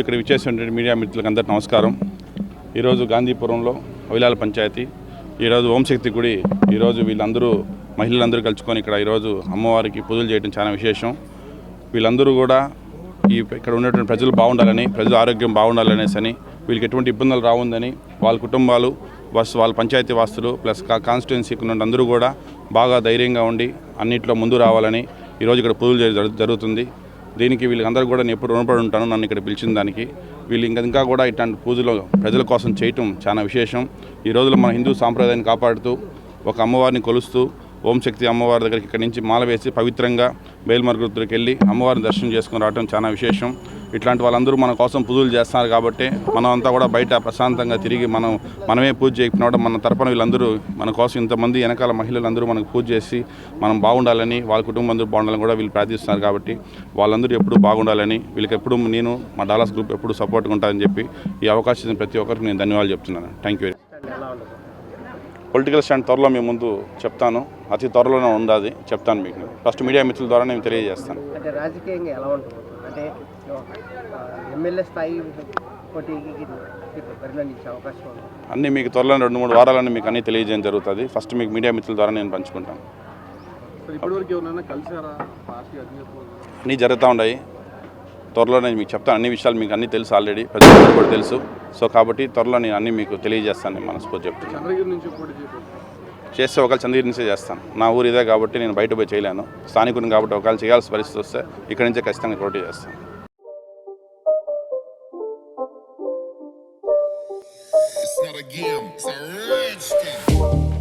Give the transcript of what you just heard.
ఇక్కడ విచ్చేసినటువంటి మీడియా మిత్రులకు అందరికీ నమస్కారం. ఈరోజు గాంధీపురంలో అవిలాల పంచాయతీ. ఈరోజు ఓంశక్తి గుడి ఈరోజు వీళ్ళందరూ మహిళలందరూ కలుసుకొని ఇక్కడ ఈరోజు అమ్మవారికి పూజలు చేయడం చాలా విశేషం. వీళ్ళందరూ కూడా ఈ ఇక్కడ ఉన్నటువంటి ప్రజలు బాగుండాలని ప్రజల ఆరోగ్యం బాగుండాలనేసి అని వీళ్ళకి ఎటువంటి ఇబ్బందులు రావుందని వాళ్ళ కుటుంబాలు బస్ వాళ్ళ పంచాయతీ వాస్తులు ప్లస్ కా కాన్స్టిట్యున్సీకి ఉన్న అందరూ కూడా బాగా ధైర్యంగా ఉండి అన్నింటిలో ముందు రావాలని ఈరోజు ఇక్కడ పూజలు జరుగుతుంది. దీనికి వీళ్ళందరూ కూడా నేను ఎప్పుడు రుణపడి ఉంటాను నన్ను ఇక్కడ పిలిచిన దానికి. వీళ్ళు ఇంకా ఇంకా కూడా ఇట్లాంటి పూజలు ప్రజల కోసం చేయటం చాలా విశేషం. ఈ రోజుల్లో మన హిందూ సాంప్రదాయాన్ని కాపాడుతూ ఒక అమ్మవారిని కొలుస్తూ ఓం శక్తి అమ్మవారి దగ్గరికి ఇక్కడి నుంచి మాల వేసి పవిత్రంగా బయలుమరుగురికి వెళ్ళి అమ్మవారిని దర్శనం చేసుకుని రావడం చాలా విశేషం. ఇట్లాంటి వాళ్ళందరూ మన కోసం పూజలు చేస్తున్నారు కాబట్టి మనం అంతా కూడా బయట ప్రశాంతంగా తిరిగి మనం మనమే పూజ చేయకపోవడం మన తరపున వీళ్ళందరూ మన కోసం ఇంతమంది వెనకాల మహిళలందరూ మనకు పూజ చేసి మనం బాగుండాలని వాళ్ళ కుటుంబం అందరూ బాగుండాలని కూడా వీళ్ళు ప్రార్థిస్తున్నారు కాబట్టి వాళ్ళందరూ ఎప్పుడు బాగుండాలని వీళ్ళకి ఎప్పుడు నేను మా డాలస్ గ్రూప్ ఎప్పుడు సపోర్ట్గా ఉంటారని చెప్పి ఈ అవకాశం ప్రతి ఒక్కరికి నేను ధన్యవాదాలు చెప్తున్నాను. థ్యాంక్ యూ పొలిటికల్ స్టాండ్ త్వరలో మీ ముందు చెప్తాను. అతి త్వరలోనే ఉండాది. చెప్తాను మీకు ఫస్ట్ మీడియా మిత్రుల ద్వారా నేను తెలియజేస్తాను. అంటే రాజకీయంగా ఎలా ఉంటుంది? అంటే ఎమ్మెల్యే స్థాయి పోటీకి ఇది పరిగణించే అవకాశం ఉంది. అన్నీ మీకు త్వరలో రెండు మూడు వారాలని మీకు అన్నీ తెలియజేయడం జరుగుతుంది. ఫస్ట్ మీకు మీడియా మిత్రుల ద్వారా నేను పంచుకుంటాను. ఇప్పటివరకు ఎవరైనా కలిసారా పార్టీ అధినేతలు? అన్నీ జరుగుతూ ఉన్నాయి. త్వరలో నేను మీకు చెప్తాను. అన్ని విషయాలు మీకు అన్నీ తెలుసు ఆల్రెడీ ప్రజలకు కూడా తెలుసు. సో కాబట్టి త్వరలో నేను అన్నీ మీకు తెలియజేస్తాను నేను మనస్ఫూర్తి చేయబోతున్నారు చేస్తే ఒకవేళ చంద్రగిరి నుంచే చేస్తాను. నా ఊరు ఇదే కాబట్టి నేను బయట పోయి చేయలేను. స్థానికుని కాబట్టి ఒకవేళ చేయాల్సిన పరిస్థితి వస్తే ఇక్కడి నుంచే ఖచ్చితంగా పోటీ చేస్తాను. It's not a game, it's a rich thing.